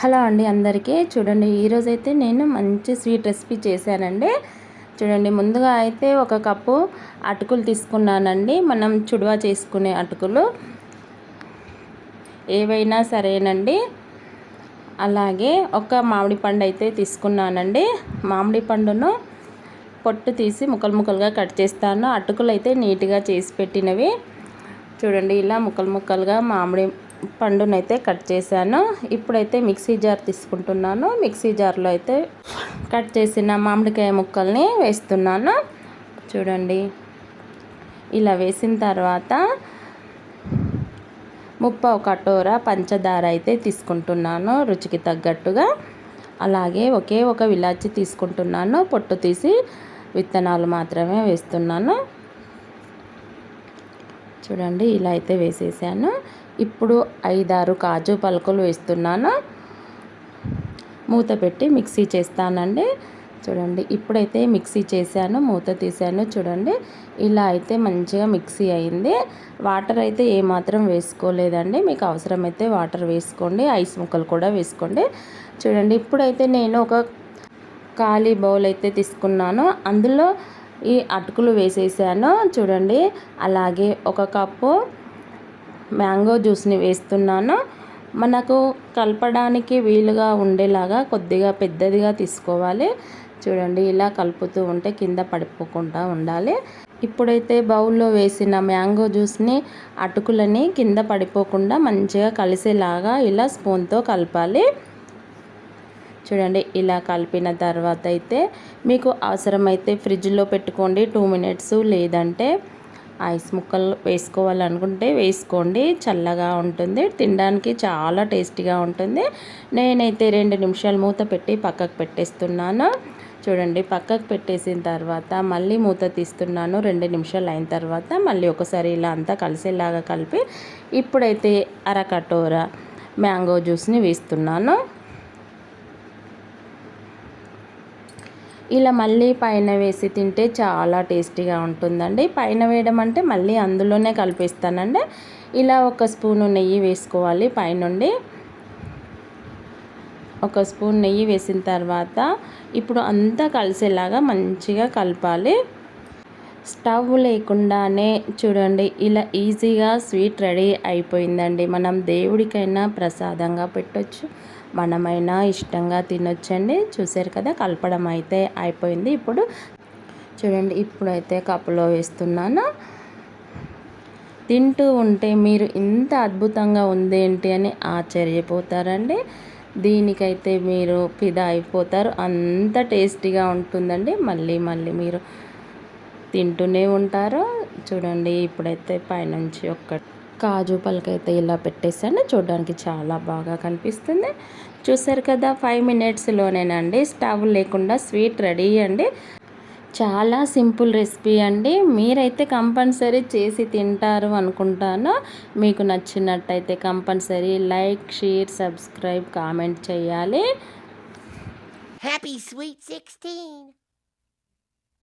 Hello అండి అందరికీ. చూడండి ఈరోజైతే నేను మంచి స్వీట్ రెసిపీ చేశానండి. చూడండి ముందుగా అయితే ఒక కప్పు అటుకులు తీసుకున్నానండి. మనం చుడువా చేసుకునే అటుకులు ఏవైనా సరేనండి. అలాగే ఒక మామిడి పండు అయితే తీసుకున్నానండి. మామిడి పండును పొట్టు తీసి ముక్కలు ముక్కలుగా కట్ చేస్తాను. అటుకులు అయితే నీట్గా చేసి పెట్టినవి. చూడండి ఇలా ముక్కలు ముక్కలుగా మామిడి పండునైతే కట్ చేశాను. ఇప్పుడైతే మిక్సీ జార్ తీసుకుంటున్నాను. మిక్సీ జార్లో అయితే కట్ చేసిన మామిడికాయ ముక్కల్ని వేస్తున్నాను. చూడండి. ఇలా వేసిన తర్వాత ముప్ప కటోర పంచదార అయితే తీసుకుంటున్నాను రుచికి తగ్గట్టుగా. అలాగే ఒకే ఒక విలాచి తీసుకుంటున్నాను. పొట్టు తీసి విత్తనాలు మాత్రమే వేస్తున్నాను. చూడండి ఇలా అయితే వేసేసాను. ఇప్పుడు ఐదారు కాజు పలుకులు వేస్తున్నాను. మూత పెట్టి మిక్సీ చేస్తానండి. చూడండి ఇప్పుడైతే మిక్సీ చేశాను మూత తీసాను చూడండి ఇలా అయితే మంచిగా మిక్సీ అయింది. వాటర్ అయితే ఏమాత్రం వేసుకోలేదండి. మీకు అవసరమైతే వాటర్ వేసుకోండి ఐస్ ముక్కలు కూడా వేసుకోండి. చూడండి ఇప్పుడైతే నేను ఒక ఖాళీ బౌల్ అయితే తీసుకున్నాను. అందులో ఈ అటుకులు వేసేసాను. చూడండి అలాగే ఒక కప్పు మ్యాంగో జ్యూస్ని వేస్తున్నాను. మనకు కలపడానికి వీలుగా ఉండేలాగా కొద్దిగా పెద్దదిగా తీసుకోవాలి. చూడండి ఇలా కలుపుతూ ఉంటే కింద పడిపోకుండా ఉండాలి. ఇప్పుడైతే బౌల్లో వేసిన మ్యాంగో జ్యూస్ని అటుకులని కింద పడిపోకుండా మంచిగా కలిసేలాగా ఇలా స్పూన్తో కలపాలి. చూడండి ఇలా కలిపిన తర్వాత అయితే మీకు అవసరమైతే ఫ్రిడ్జ్లో పెట్టుకోండి. టూ మినిట్స్ లేదంటే ఐస్ ముక్కలు వేసుకోవాలనుకుంటే వేసుకోండి. చల్లగా ఉంటుంది. తినడానికి చాలా టేస్టీగా ఉంటుంది. నేనైతే రెండు నిమిషాలు మూత పెట్టి పక్కకు పెట్టేస్తున్నాను. చూడండి పక్కకు పెట్టేసిన తర్వాత మళ్ళీ మూత తీస్తున్నాను. రెండు నిమిషాలు అయిన తర్వాత మళ్ళీ ఒకసారి ఇలా అంతా కలిసేలాగా కలిపి ఇప్పుడైతే అరకటోర మ్యాంగో జ్యూస్ని వేస్తున్నాను. ఇలా మళ్ళీ పైన వేసి తింటే చాలా టేస్టీగా ఉంటుందండి. పైన వేయడం అంటే మళ్ళీ అందులోనే కలిపిస్తానండి. ఇలా ఒక స్పూను నెయ్యి వేసుకోవాలి పైనుండి. ఒక స్పూన్ నెయ్యి వేసిన తర్వాత ఇప్పుడు అంతా కలిసేలాగా మంచిగా కలపాలి. స్టవ్ లేకుండానే చూడండి ఇలా ఈజీగా స్వీట్ రెడీ అయిపోయిందండి. మనం దేవుడికైనా ప్రసాదంగా పెట్టొచ్చు మనమైనా ఇష్టంగా తినొచ్చండి. చూసారు కదా కలపడం అయితే అయిపోయింది. ఇప్పుడు చూడండి ఇప్పుడైతే కప్పులో వేస్తున్నాను. తింటూ ఉంటే మీరు ఇంత అద్భుతంగా ఉందేంటి అని ఆశ్చర్యపోతారండి. దీనికైతే మీరు ఫిదా అయిపోతారు. అంత టేస్టీగా ఉంటుందండి. మళ్ళీ మళ్ళీ మీరు తింటూనే ఉంటారు చూడండి ఇప్పుడైతే పైనుంచి ఒక్క కాజు పలకైతే ఇలా పెట్టేసాను చూడడానికి చాలా బాగా కనిపిస్తుంది. చూసారు కదా ఫైవ్ మినిట్స్లోనేనండి. స్టవ్ లేకుండా స్వీట్ రెడీ అండి. చాలా సింపుల్ రెసిపీ అండి. మీరైతే కంపల్సరీ చేసి తింటారు అనుకుంటాను. మీకు నచ్చినట్టయితే compulsory like share subscribe comment చేయాలి. Happy sweet sixteen